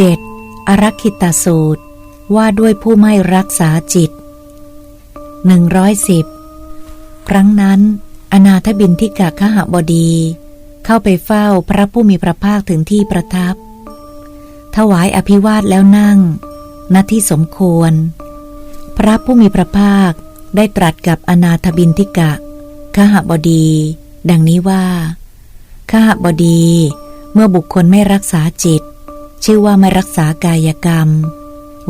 7. อรักขิตสูตร ว่าด้วยผู้ไม่รักษาจิต 110 ครั้งนั้น อนาถบินทิกะขหบดี เข้าไปเฝ้าพระผู้มีพระภาคถึงที่ประทับ ถวายอภิวาทแล้วนั่งณที่สมควร พระผู้มีพระภาคได้ตรัสกับอนาถบินทิกะขหบดี ดังนี้ว่าขหบดี เมื่อบุคคลไม่รักษาจิต ชื่อว่าไม่รักษากายกรรม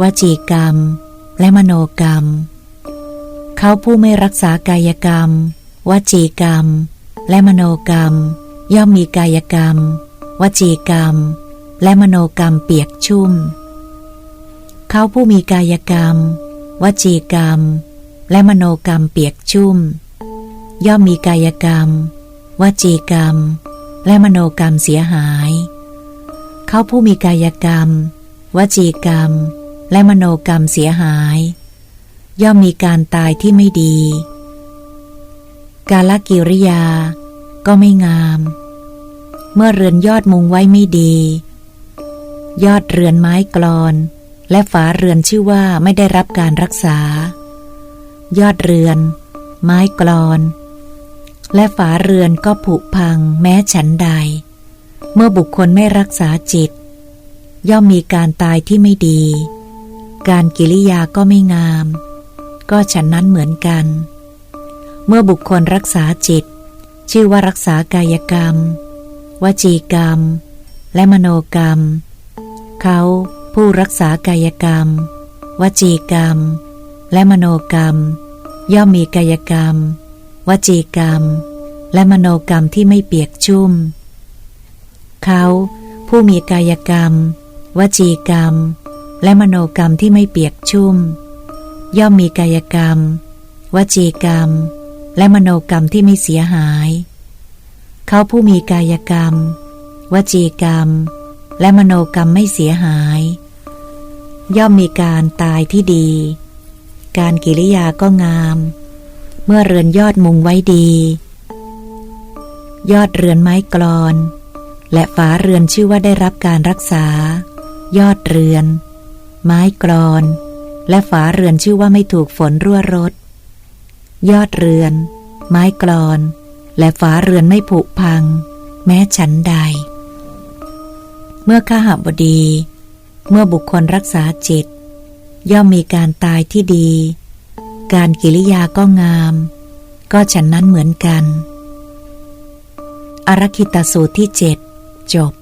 วจีกรรม และมโนกรรม เขาผู้ไม่รักษากายกรรม วจีกรรม และมโนกรรม ย่อมมีกายกรรม วจีกรรม และมโนกรรมเปียกชุ่ม เขาผู้มีกายกรรม วจีกรรม และมโนกรรมเปียกชุ่ม ย่อมมีกายกรรม วจีกรรม และมโนกรรมเสียหาย เขาผู้มีกายกรรม วจีกรรม และมโนกรรมเสียหาย ย่อมมีการตายที่ไม่ดี กาลกิริยา ก็ไม่งาม เมื่อเรือนยอดมุงไว้ไม่ดี ยอดเรือนไม้กรอน และฝาเรือนชื่อว่าไม่ได้รับการรักษา ยอดเรือน ไม้กรอน และฝาเรือนก็ผุพังแม้ฉันใด เมื่อบุคคลไม่รักษาจิต ย่อมมีการตายที่ไม่ดี การกิริยาก็ไม่งาม ก็ฉันนั้นเหมือนกัน เมื่อบุคคลรักษาจิต ชื่อว่ารักษากายกรรม วจีกรรม และมโนกรรม เขาผู้รักษากายกรรม วจีกรรม และมโนกรรม ย่อมมีกายกรรม วจีกรรม และมโนกรรมที่ไม่เปียกชุ่ม เขา ผู้มีกายกรรม วจีกรรม และมโนกรรมที่ไม่เปียกชุ่ม ย่อมมีกายกรรม วจีกรรม และมโนกรรมที่ไม่เสียหาย เขาผู้มีกายกรรม วจีกรรม และมโนกรรมไม่เสียหาย ย่อมมีการตายที่ดี การกิริยาก็งาม เมื่อเรือนยอดมุงไว้ดียอดเรือนไม้กรอน และฝาเรือนชื่อว่าได้รับการรักษา ยอดเรือน ไม้กรอน และฝาเรือนชื่อว่าไม่ถูกฝนรั่วรดยอดเรือน ไม้กรอน และฝาเรือนไม่ผุพัง แม้ฉันใด เมื่อข้าหบดี เมื่อบุคคลรักษาจิต ย่อมมีการตายที่ดี การกิริยาก็งาม ก็ฉันนั้นเหมือนกัน อรคิตสูตรที่เจ็ด จบ